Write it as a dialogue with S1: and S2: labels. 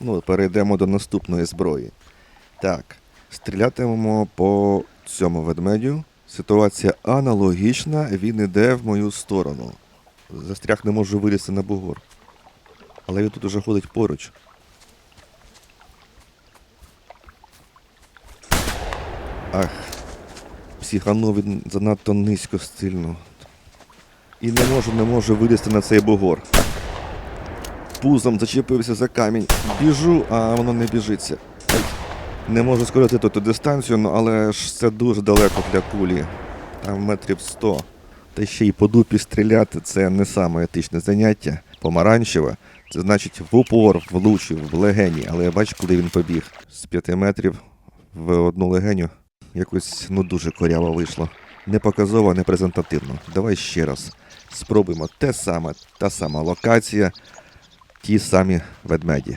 S1: Ну, перейдемо до наступної зброї. Так, стрілятимемо по цьому ведмедю. Ситуація аналогічна, він іде в мою сторону. Застряг не можу вилізти на бугор. Але він тут уже ходить поруч. Ах, психанув він занадто низько стильно. І не можу, не можу вилізти на цей бугор. Пузом зачепився за камінь. Біжу, а воно не біжиться. Не можу скоротити ту дистанцію, ну, але ж це дуже далеко для кулі. Там метрів 100. Та ще й по дупі стріляти це не саме етичне заняття. Помаранчеве. Це значить в упор влучив в легені, але я бачу, куди він побіг. З 5 метрів в одну легеню. Якось ну дуже коряво вийшло. Не показово, не презентативно. Давай ще раз. Спробуємо те саме, та сама локація, ті самі ведмеді.